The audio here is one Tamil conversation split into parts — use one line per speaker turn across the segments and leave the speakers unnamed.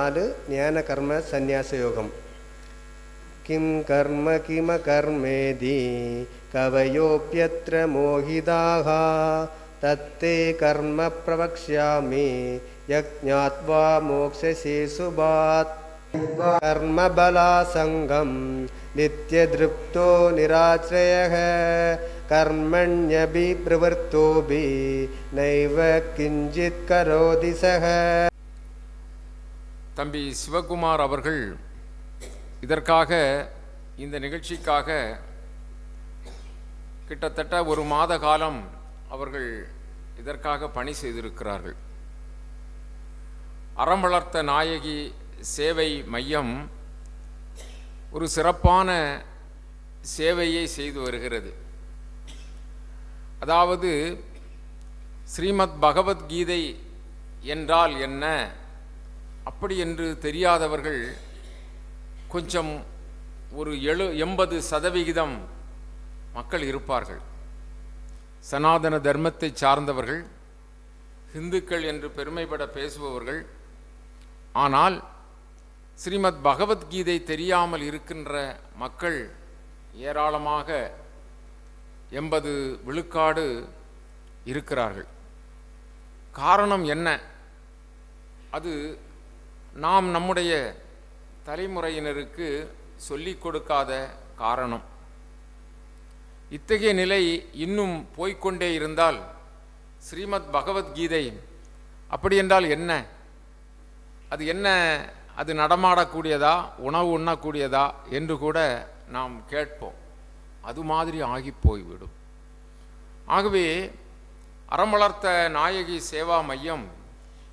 നാല് ജ്ഞാനകർമ്മ സന്യാസയോഗം. കിം കർമ്മ कर्म किमकर्मेति कवयोऽप्यत्र मोहिदाः तत्ते कर्म प्रवक्ष्यामि यज्ञात्वा मोक्षशेषु वा कर्मबलासङ्गं नित्यदृप्तो निराश्रयः कर्मण्यभिप्रवृतोऽपि नैव किञ्चित्करोति सः
தம்பி சிவகுமார் அவர்கள் இதற்காக இந்த நிகழ்ச்சிக்காக கிட்டத்தட்ட ஒரு மாத காலம் அவர்கள் இதற்காக பணி செய்திருக்கிறார்கள். அறம் வளர்த்த நாயகி சேவை மையம் ஒரு சிறப்பான சேவையை செய்து வருகிறது. அதாவது ஸ்ரீமத் பகவத்கீதை என்றால் என்ன? அப்படி என்று தெரியாதவர்கள் கொஞ்சம் ஒரு எழு எண்பது சதவிகிதம் மக்கள் இருப்பார்கள். சனாதன தர்மத்தை சார்ந்தவர்கள் இந்துக்கள் என்று பெருமைப்பட பேசுபவர்கள். ஆனால் ஸ்ரீமத் பகவத்கீதை தெரியாமல் இருக்கின்ற மக்கள் ஏராளமாக எண்பது விழுக்காடு இருக்கிறார்கள். காரணம் என்ன? அது நாம் நம்முடைய தலைமுறையினருக்கு சொல்லிக் கொடுக்காத காரணம். இத்தகைய நிலை இன்னும் போய்க்கொண்டே இருந்தால் ஸ்ரீமத் பகவத்கீதை அப்படி என்றால் என்ன? அது என்ன? அது நடமாடக்கூடியதா? உணவு உண்ணக்கூடியதா? என்று கூட நாம் கேட்போம். அது மாதிரி ஆகி போய்விடும். ஆகவே அறம் வளர்த்த நாயகி சேவா மையம்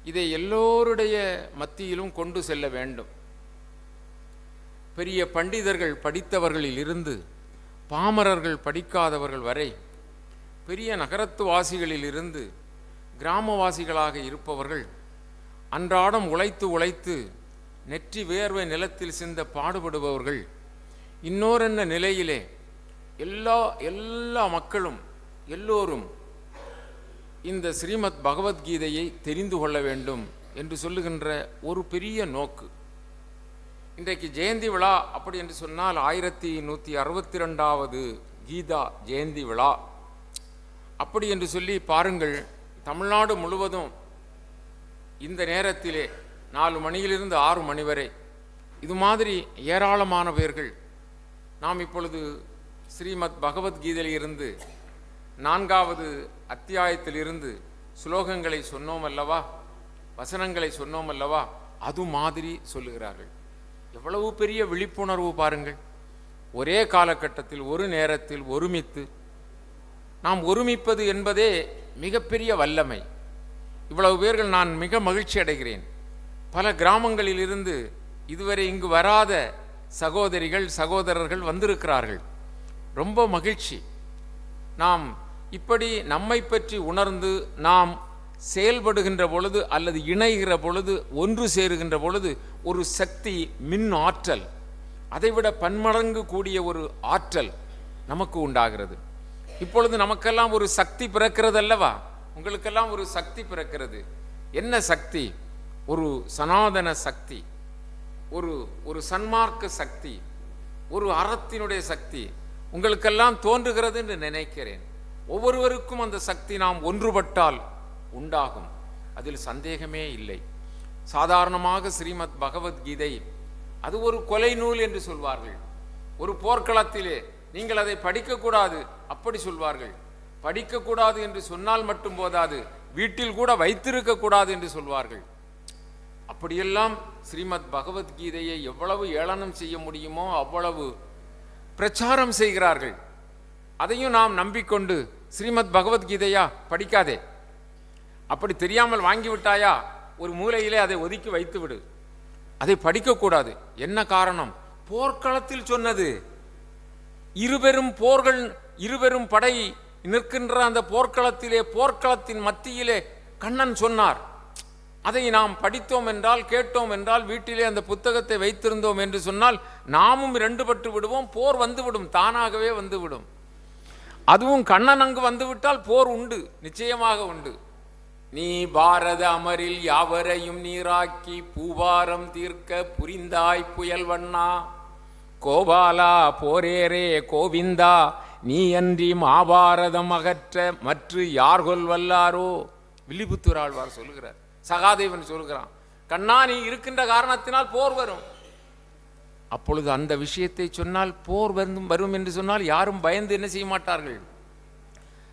இதை எல்லோருடைய மத்தியிலும் கொண்டு செல்ல வேண்டும். பெரிய பண்டிதர்கள் படித்தவர்களில் இருந்து பாமரர்கள் படிக்காதவர்கள் வரை பெரிய நகரத்து வாசிகளில் இருந்து கிராமவாசிகளாக இருப்பவர்கள் அன்றாடம் உழைத்து உழைத்து நெற்றி வேர்வை நிலத்தில் சிந்த பாடுபடுபவர்கள் இன்னோரென்ன நிலையிலே எல்லா எல்லா மக்களும் எல்லோரும் இந்த ஸ்ரீமத் பகவத்கீதையை தெரிந்து கொள்ள வேண்டும் என்று சொல்லுகின்ற ஒரு பெரிய நோக்கு. இன்றைக்கு ஜெயந்தி விழா அப்படி என்று சொன்னால் ஆயிரத்தி நூற்றி அறுபத்தி ரெண்டாவது கீதா ஜெயந்தி விழா. அப்படி என்று சொல்லி பாருங்கள் தமிழ்நாடு முழுவதும் இந்த நேரத்திலே நாலு மணியிலிருந்து ஆறு மணி வரை இது மாதிரி ஏராளமானவர்கள். நாம் இப்பொழுது ஸ்ரீமத் பகவத்கீதையிலிருந்து நான்காவது அத்தியாயத்திலிருந்து ஸ்லோகங்களை சொன்னோம் அல்லவா? வசனங்களை சொன்னோம் அல்லவா? அது மாதிரி சொல்லுகிறார்கள். எவ்வளவு பெரிய விழிப்புணர்வு பாருங்கள். ஒரே காலகட்டத்தில் ஒரு நேரத்தில் ஒருமித்து நாம் ஒருமிப்பது என்பதே மிகப்பெரிய வல்லமை. இவ்வளவு பேர்கள் நான் மிக மகிழ்ச்சி அடைகிறேன். பல கிராமங்களிலிருந்து இதுவரை இங்கு வராத சகோதரிகள் சகோதரர்கள் வந்திருக்கிறார்கள். ரொம்ப மகிழ்ச்சி. நாம் இப்படி நம்மை பற்றி உணர்ந்து நாம் செயல்படுகின்ற பொழுது அல்லது இணைகிற பொழுது ஒன்று சேருகின்ற பொழுது ஒரு சக்தி மின் ஆற்றல். அதைவிட பன்மடங்கு கூடிய ஒரு ஆற்றல் நமக்கு உண்டாகிறது. இப்பொழுது நமக்கெல்லாம் ஒரு சக்தி பிறக்கிறது அல்லவா உங்களுக்கெல்லாம் ஒரு சக்தி பிறக்கிறது. என்ன சக்தி? ஒரு சனாதன சக்தி. ஒரு ஒரு சன்மார்க்க சக்தி. ஒரு அறத்தினுடைய சக்தி. உங்களுக்கெல்லாம் தோன்றுகிறது என்று நினைக்கிறேன். ஒவ்வொருவருக்கும் அந்த சக்தி நாம் ஒன்றுபட்டால் உண்டாகும். அதில் சந்தேகமே இல்லை. சாதாரணமாக ஸ்ரீமத் பகவத்கீதை அது ஒரு கொலை நூல் என்று சொல்வார்கள். ஒரு போர்க்களத்திலே நீங்கள் அதை படிக்கக்கூடாது அப்படி சொல்வார்கள். படிக்கக்கூடாது என்று சொன்னால் மட்டும் போதாது வீட்டில் கூட வைத்திருக்க கூடாது என்று சொல்வார்கள். அப்படியெல்லாம் ஸ்ரீமத் பகவத்கீதையை எவ்வளவு ஏளனம் செய்ய முடியுமோ அவ்வளவு பிரச்சாரம் செய்கிறார்கள். அதையும் நாம் நம்பிக்கொண்டு ஸ்ரீமத் பகவத்கீதையா? படிக்காதே. அப்படி தெரியாமல் வாங்கிவிட்டாயா ஒரு மூலையிலே அதை ஒதுக்கி வைத்து விடு. அதை படிக்கக்கூடாது. என்ன காரணம்? போர்க்களத்தில் சொன்னது. இருபெரும் போர்கள் இருபெரும் படை நிற்கின்ற அந்த போர்க்களத்திலே போர்க்களத்தின் மத்தியிலே கண்ணன் சொன்னார். அதை நாம் படித்தோம் என்றால் கேட்டோம் என்றால் வீட்டிலே அந்த புத்தகத்தை வைத்திருந்தோம் என்று சொன்னால் நாமும் இரண்டுபட்டு விடுவோம் போர் வந்துவிடும் தானாகவே வந்துவிடும் அதுவும் கண்ணன் அங்கு வந்துவிட்டால் போர் உண்டு நிச்சயமாக உண்டு. நீ பாரத அமரில் யாவரையும் நீராக்கி பூவாரம் தீர்க்க புரிந்தாய் புயல் வண்ணா கோபாலா போரேரே கோவிந்தா நீ அன்றி மாபாரதம் அகற்ற மற்ற யார்கொல் வல்லாரோ வில்லிபுத்தூர் ஆழ்வார் சொல்லுகிறார். சகாதேவன் சொல்கிறான் கண்ணா நீ இருக்கின்ற காரணத்தினால் போர் வரும். அப்பொழுது அந்த விஷயத்தை சொன்னால் போர் வரும் வரும் என்று சொன்னால் யாரும் பயந்து என்ன செய்ய மாட்டார்கள்?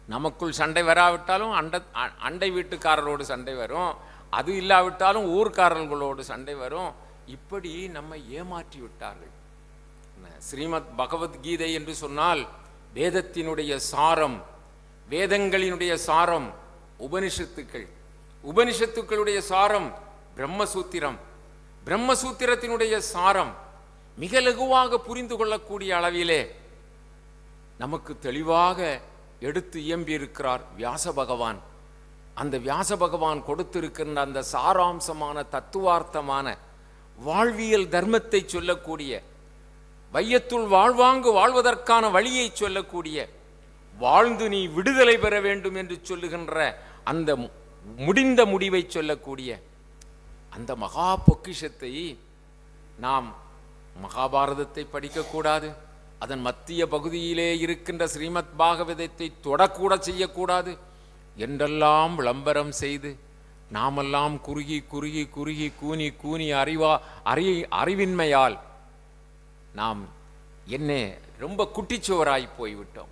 நமக்குள் சண்டை வராவிட்டாலும் அண்ட அ- அண்டை வீட்டுக்காரரோடு சண்டை வரும். அது இல்லாவிட்டாலும் ஊர்க்காரர்களோடு சண்டை வரும். இப்படி நம்மை ஏமாற்றி விட்டார்கள். ஸ்ரீமத் பகவத்கீதை என்று சொன்னால் வேதத்தினுடைய சாரம் வேதங்களினுடைய சாரம் உபனிஷத்துக்கள். உபனிஷத்துக்களுடைய சாரம் பிரம்மசூத்திரம். பிரம்மசூத்திரத்தினுடைய சாரம் மிக லகுவாக புரிந்து கொள்ளக்கூடிய அளவிலே நமக்கு தெளிவாக எடுத்து இயம்பியிருக்கிறார் வியாச பகவான். அந்த வியாச பகவான் கொடுத்திருக்கின்ற அந்த சாராம்சமான தத்துவார்த்தமான வாழ்வியல் தர்மத்தை சொல்லக்கூடிய வையத்துள் வாழ்வாங்கு வாழ்வதற்கான வழியை சொல்லக்கூடிய வாழ்ந்து நீ விடுதலை பெற வேண்டும் என்று சொல்லுகின்ற அந்த முடிந்த முடிவை சொல்லக்கூடிய அந்த மகா பொக்கிஷத்தை நாம் மகாபாரதத்தை படிக்கக்கூடாது. அதன் மத்திய பகுதியிலே இருக்கின்ற ஸ்ரீமத் பாகவதத்தை தொடக்கூட செய்யக்கூடாது என்றெல்லாம் விளம்பரம் செய்து நாமெல்லாம் குறுகி குறுகி குறுகி கூனி கூனி அறிவா அறி அறிவின்மையால் நாம் என்ன ரொம்ப குட்டிச்சுவராய் போய்விட்டோம்.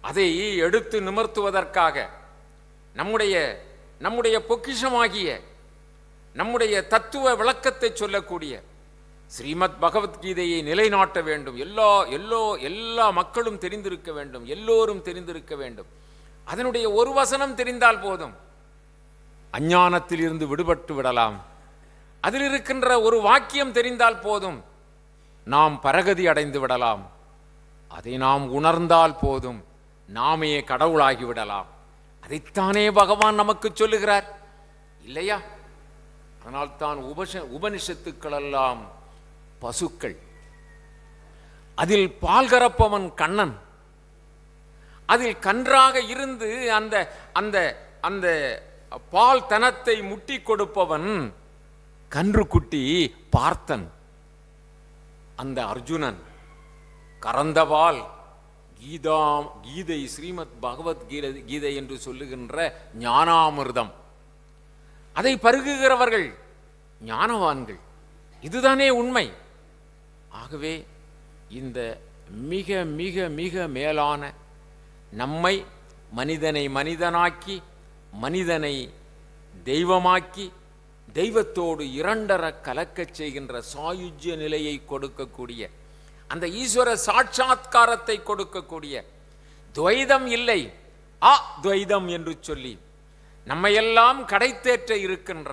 அதை எடுத்து நிமர்த்துவதற்காக நம்முடைய நம்முடைய பொக்கிஷமாகிய நம்முடைய தத்துவ விளக்கத்தை சொல்லக்கூடிய ஸ்ரீமத் பகவத்கீதையை நிலைநாட்ட வேண்டும். எல்லா எல்லோ எல்லா மக்களும் தெரிந்திருக்க வேண்டும். எல்லோரும் தெரிந்திருக்க வேண்டும். அதனுடைய ஒரு வசனம் தெரிந்தால் போதும். அஞ்ஞானத்தில் இருந்து விடுபட்டு விடலாம். அதில் இருக்கின்ற ஒரு வாக்கியம் தெரிந்தால் போதும். நாம் பரகதி அடைந்து விடலாம். அதை நாம் உணர்ந்தால் போதும். நாமே கடவுளாகி விடலாம். அதைத்தானே பகவான் நமக்கு சொல்லுகிறார். இல்லையா? அதனால்தான் உபஷ உபனிஷத்துக்கள் எல்லாம் பசுக்கள். அதில் பால் கறப்பவன் கண்ணன். அதில் கன்றாக இருந்து அந்த அந்த அந்த பால் தனத்தை முட்டி கொடுப்பவன் கன்றுக்குட்டி பார்த்தன். அந்த அர்ஜுனன் கறந்தவால் கீதா கீதை ஸ்ரீமத் பகவத் கீதை கீதை என்று சொல்லுகின்ற ஞானாமிர்தம். அதை பருகுகிறவர்கள் ஞானவான்கள். இதுதானே உண்மை. ஆகவே இந்த மிக மிக மிக மேலான நம்மை மனிதனை மனிதனாக்கி மனிதனை தெய்வமாக்கி தெய்வத்தோடு இரண்டர கலக்கச் செய்கின்ற சாயுஜ்ய நிலையை கொடுக்கக்கூடிய அந்த ஈஸ்வர சாட்சாத்காரத்தை கொடுக்கக்கூடிய துவைதம் இல்லை ஆ துவைதம் என்று சொல்லி நம்மையெல்லாம் கடைத்தேற்ற இருக்கின்ற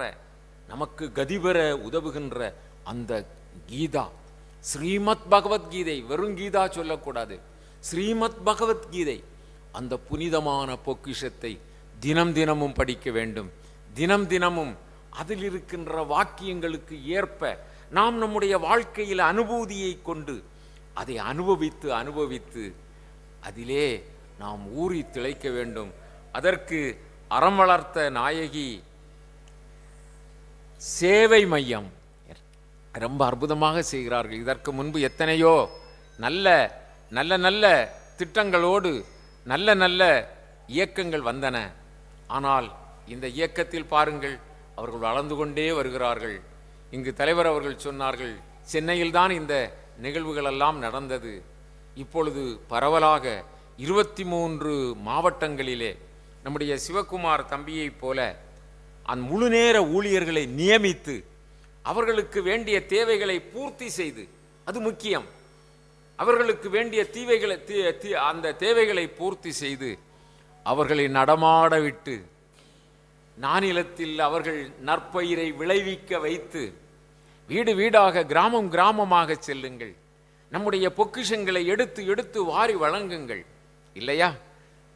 நமக்கு கதிபெற உதவுகின்ற அந்த கீதா. ஸ்ரீமத் பகவத்கீதை வெறும் கீதா சொல்லக்கூடாது. ஸ்ரீமத் பகவத்கீதை அந்த புனிதமான பொக்கிஷத்தை தினம் தினமும் படிக்க வேண்டும். தினம் தினமும் அதில் இருக்கின்ற வாக்கியங்களுக்கு ஏற்ப நாம் நம்முடைய வாழ்க்கையில் அனுபூதியை கொண்டு அதை அனுபவித்து அனுபவித்து அதிலே நாம் ஊறி திளைக்க வேண்டும். அதற்கு அறம் வளர்த்த நாயகி சேவை மையம் ரொம்ப அற்புதமாக செய்கிறார்கள். இதற்கு முன்பு எத்தனையோ நல்ல நல்ல நல்ல திட்டங்களோடு நல்ல நல்ல இயக்கங்கள் வந்தன. ஆனால் இந்த இயக்கத்தில் பாருங்கள் அவர்கள் வளர்ந்து கொண்டே வருகிறார்கள். இங்கு தலைவர் அவர்கள் சொன்னார்கள் சென்னையில்தான் இந்த நிகழ்வுகளெல்லாம் நடந்தது. இப்பொழுது பரவலாக இருபத்தி மூன்று மாவட்டங்களிலே நம்முடைய சிவகுமார் தம்பியைப் போல அந்த முழுநேர ஊழியர்களை நியமித்து அவர்களுக்கு வேண்டிய தேவைகளை பூர்த்தி செய்து அது முக்கியம். அவர்களுக்கு வேண்டிய தீவைகளை தீ- தீ- அந்த தேவைகளை பூர்த்தி செய்து அவர்களை நடமாட விட்டு நானிலத்தில் அவர்கள் நற்பயிரை விளைவிக்க வைத்து வீடு வீடாக கிராமம் கிராமமாக செல்லுங்கள். நம்முடைய பொக்கிஷங்களை எடுத்து எடுத்து வாரி வழங்குங்கள். இல்லையா?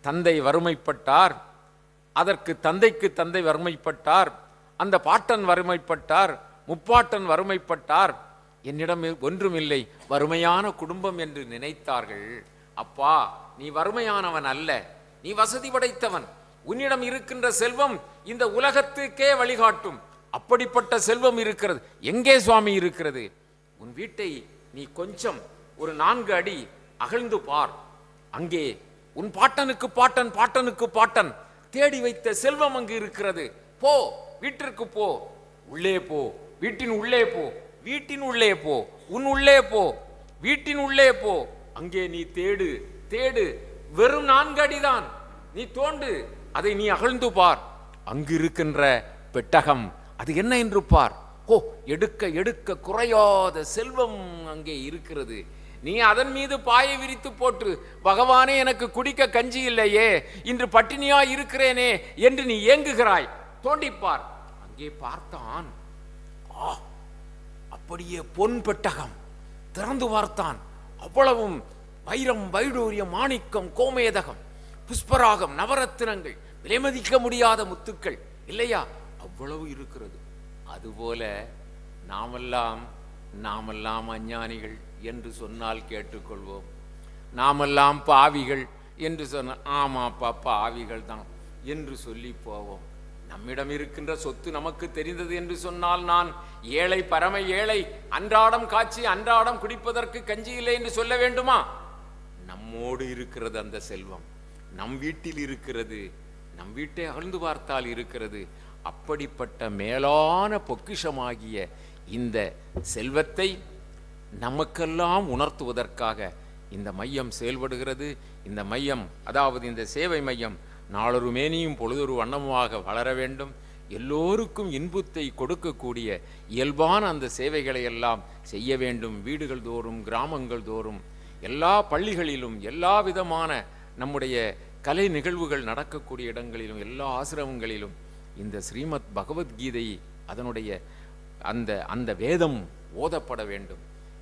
தந்தை வறுமைப்பட்டார். அதற்கு தந்தைக்கு தந்தை வறுமைப்பட்டார். அந்த பாட்டன் வறுமைப்பட்டார். முப்பாட்டன் வறுமைப்பட்டார். என்னிடம் ஒன்றுமில்லை வறுமையான குடும்பம் என்று நினைத்தார்கள். அப்பா நீ வறுமையானவன் அல்ல நீ வசதி படைத்தவன். உன்னிடம் இருக்கின்ற செல்வம் இந்த உலகத்துக்கே வழிகாட்டும். அப்படிப்பட்ட செல்வம் இருக்கிறது எங்கே சுவாமி இருக்கிறது? உன் வீட்டை நீ கொஞ்சம் ஒரு நான்கு அடி அகழ்ந்து பார். அங்கே உன் பாட்டனுக்கு பாட்டன் பாட்டனுக்கு பாட்டன். தேடி வைத்த செல்வம் அங்கு இருக்கிறது. போ வீட்டிற்கு போ. உள்ளே போ. வீட்டின் உள்ளே போ. வீட்டின் உள்ளே போ. உன் உள்ளே போ. வீட்டின் உள்ளே போ. அங்கே நீ தேடு. தேடு. வெறும் நான்கு அடிதான். நீ தோண்டு. அதை நீ அகழ்ந்து பார். அங்கு இருக்கின்ற பெட்டகம் அது என்ன என்று பார். ஓ எடுக்க எடுக்க குறையாத செல்வம் அங்கே இருக்கிறது. நீ அதன் மீது பாயை விரித்து போட்டு பகவானே எனக்கு குடிக்க கஞ்சி இல்லையே. இன்று பட்டினியா இருக்கிறேனே என்று நீ ஏங்குகிறாய். தோண்டிப்பார் அங்கே பார்த்தான். ஆ அப்படியே பொன் பெட்டகம் திறந்து பார்த்தான். அவ்வளவும் வைரம் வைடூரியம் மாணிக்கம் கோமேதகம் புஷ்பராகம் நவரத்தினங்கள் விலைமதிக்க முடியாத முத்துக்கள் இல்லையா? அவ்வளவு இருக்கிறது. அதுபோல நாமெல்லாம் நாமெல்லாம் அஞ்ஞானிகள் என்று சொன்னால் கேட்டுக்கொள்வோம். நாமெல்லாம் பாவிகள் என்று சொன்ன ஆமாப்பா பாவிகள் தான் என்று சொல்லி போவோம். நம்மிடம் இருக்கின்ற சொத்து நமக்கு தெரிந்தது என்று சொன்னால் நான் ஏழை பரம ஏழை அன்றாடம் காய்ச்சி அன்றாடம் குடிப்பதற்கு கஞ்சி இல்லை என்று சொல்ல வேண்டுமா? நம்மோடு இருக்கிறது அந்த செல்வம். நம் வீட்டில் இருக்கிறது நம் வீட்டை அகழ்ந்து பார்த்தால் இருக்கிறது. அப்படிப்பட்ட மேலான பொக்கிஷமாகிய இந்த செல்வத்தை நமக்கெல்லாம் உணர்த்துவதற்காக இந்த மையம் செயல்படுகிறது. இந்த மையம் அதாவது இந்த சேவை மையம் நாளொரு மேனியும் பொழுதொரு வண்ணமுமாக வளர வேண்டும். எல்லோருக்கும் இன்பத்தை கொடுக்கக்கூடிய இயல்பான அந்த சேவைகளை எல்லாம் செய்ய வேண்டும். வீடுகள் தோறும் கிராமங்கள் தோறும். எல்லா பள்ளிகளிலும் எல்லா விதமான நம்முடைய கலை நிகழ்வுகள் நடக்கக்கூடிய இடங்களிலும் எல்லா ஆசிரமங்களிலும் இந்த ஸ்ரீமத் பகவத்கீதை அதனுடைய அந்த அந்த வேதம் ஓதப்பட வேண்டும்.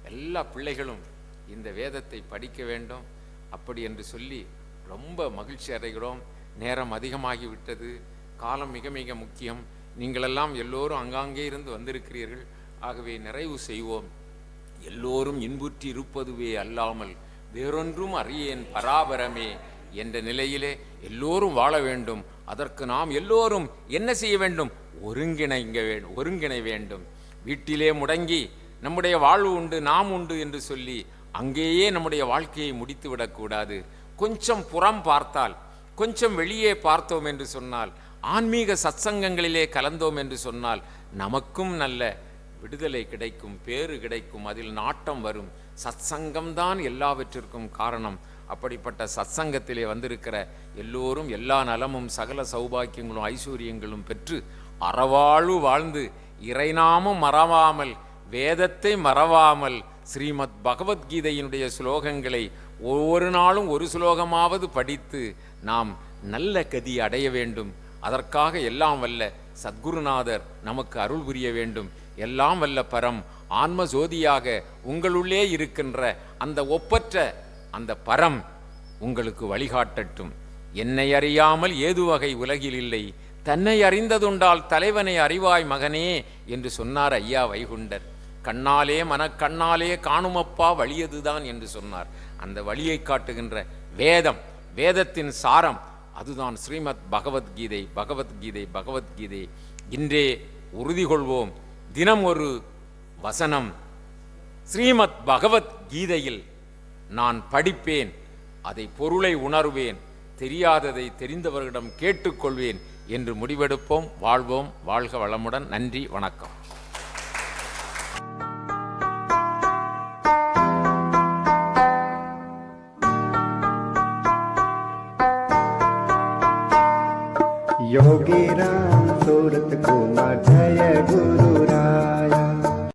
எல்லா பிள்ளைகளும் இந்த வேதத்தை படிக்க வேண்டும். அப்படி என்று சொல்லி ரொம்ப மகிழ்ச்சி அடைகிறோம். நேரம் அதிகமாகிவிட்டது. காலம் மிக மிக முக்கியம். நீங்களெல்லாம் எல்லோரும் அங்காங்கே இருந்து வந்திருக்கிறீர்கள். ஆகவே நிறைவு செய்வோம். எல்லோரும் இன்புற்றி இருப்பதுவே அல்லாமல் வேறொன்றும் அறியேன் பராபரமே என்ற நிலையிலே எல்லோரும் வாழ வேண்டும். அதற்கு நாம் எல்லோரும் என்ன செய்ய வேண்டும்? ஒருங்கிணைங்க வேண்டும் ஒருங்கிணை வேண்டும். வீட்டிலே முடங்கி நம்முடைய வாழ்வு உண்டு நாம் உண்டு என்று சொல்லி அங்கேயே நம்முடைய வாழ்க்கையை முடித்து விடக்கூடாது கொஞ்சம் புறம் பார்த்தால் கொஞ்சம் வெளியே பார்த்தோம் என்று சொன்னால் ஆன்மீக சத்சங்கங்களிலே கலந்தோம் என்று சொன்னால் நமக்கும் நல்ல விடுதலை கிடைக்கும் பேறு கிடைக்கும் அதில் நாட்டம் வரும். சத்சங்கம்தான் எல்லாவற்றிற்கும் காரணம். அப்படிப்பட்ட சத்சங்கத்திலே வந்திருக்கிற எல்லோரும் எல்லா நலமும் சகல சௌபாக்கியங்களும் ஐஸ்வர்யங்களும் பெற்று அறவாழ்வு வாழ்ந்து இறைநாமம் மறவாமல் வேதத்தை மறவாமல் ஸ்ரீமத் பகவத்கீதையினுடைய ஸ்லோகங்களை ஒவ்வொரு நாளும் ஒரு ஸ்லோகமாவது படித்து நாம் நல்ல கதி அடைய வேண்டும். அதற்காக எல்லாம் வல்ல சத்குருநாதர் நமக்கு அருள் புரிய வேண்டும். எல்லாம் வல்ல பரம் ஆன்ம ஜோதியாக உங்களுள்ளே இருக்கின்ற அந்த ஒப்பற்ற அந்த பரம் உங்களுக்கு வழிகாட்டட்டும். என்னை அறியாமல் ஏது வகை உலகில் இல்லை. தன்னை அறிந்ததுண்டால் தலைவனை அறிவாய் மகனே என்று சொன்னார் ஐயா வைகுண்டர். கண்ணாலே மனக்கண்ணாலே காணுமப்பா வழியதுதான் என்று சொன்னார். அந்த வழியை காட்டுகின்ற வேதம் வேதத்தின் சாரம் அதுதான் ஸ்ரீமத் பகவத்கீதை பகவத்கீதை பகவத்கீதை. இன்றே உறுதி கொள்வோம் தினம் ஒரு வசனம். ஸ்ரீமத் பகவத்கீதையில் நான் படிப்பேன் அதை பொருளை உணர்வேன் தெரியாததை தெரிந்தவர்களிடம் கேட்டுக்கொள்வேன் என்று முடிவெடுப்போம். வாழ்வோம். வாழ்க வளமுடன். நன்றி. வணக்கம்.
योगी राम सूरत कुमार जय गुरु